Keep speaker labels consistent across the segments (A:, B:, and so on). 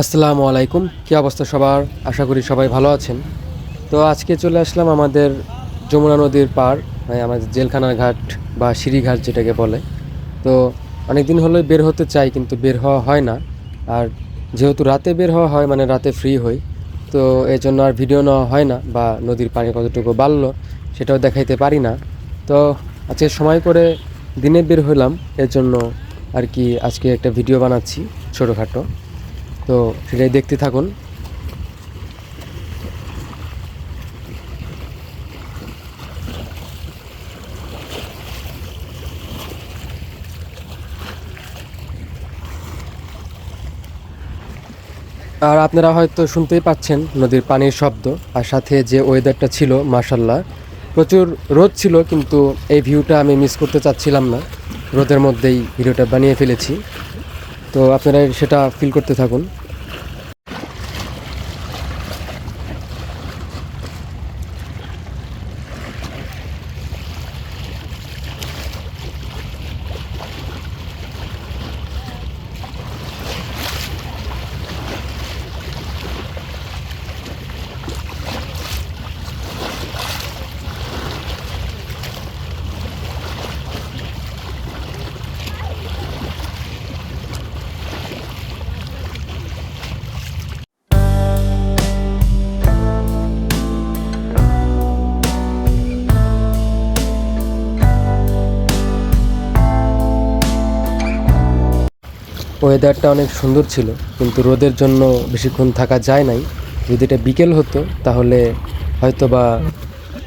A: আসসালামু আলাইকুম। কী অবস্থা সবার? আশা করি সবাই ভালো আছেন। তো আজকে চলে আসলাম আমাদের যমুনা নদীর পার মানে আমাদের জেলখানার ঘাট বা সিঁড়িঘাট যেটাকে বলে। তো অনেক দিন হলো বের হতে চাই, কিন্তু বের হওয়া হয় না। আর যেহেতু রাতে বের হওয়া হয় মানে রাতে ফ্রি হই, তো এই জন্য আর ভিডিও নেওয়া হয় না বা নদীর পানি কতটুকু বাড়লো সেটাও দেখাইতে পারি না। তো আজকে সময় করে দিনে বের হলাম এর জন্য আর কি আজকে একটা ভিডিও বানাচ্ছি ছোটোখাটো। তো সেটাই দেখতে থাকুন। আর আপনারা হয়তো শুনতেই পাচ্ছেন নদীর পানির শব্দ, আর সাথে যে ওয়েদারটা ছিল মার্শাল্লাহ প্রচুর রোদ ছিল, কিন্তু এই ভিউটা আমি মিস করতে চাচ্ছিলাম না। রোদের মধ্যেই ভিডিওটা বানিয়ে ফেলেছি। তো আপনারা সেটা ফিল করতে থাকুন। ওয়েদারটা অনেক সুন্দর ছিল, কিন্তু রোদের জন্য বেশিক্ষণ থাকা যায় নাই। যদি এটা বিকেল হতো, তাহলে হয়তো বা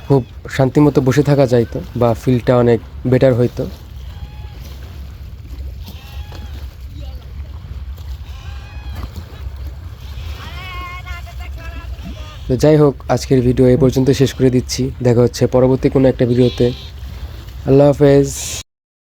A: খুব শান্তিমতো বসে থাকা যাইতো বা ফিলটা অনেক বেটার হইতো। তো যাই হোক, আজকের ভিডিও এই পর্যন্ত শেষ করে দিচ্ছি। দেখা হচ্ছে পরবর্তী কোনো একটা ভিডিওতে আল্লাহ হাফেজ।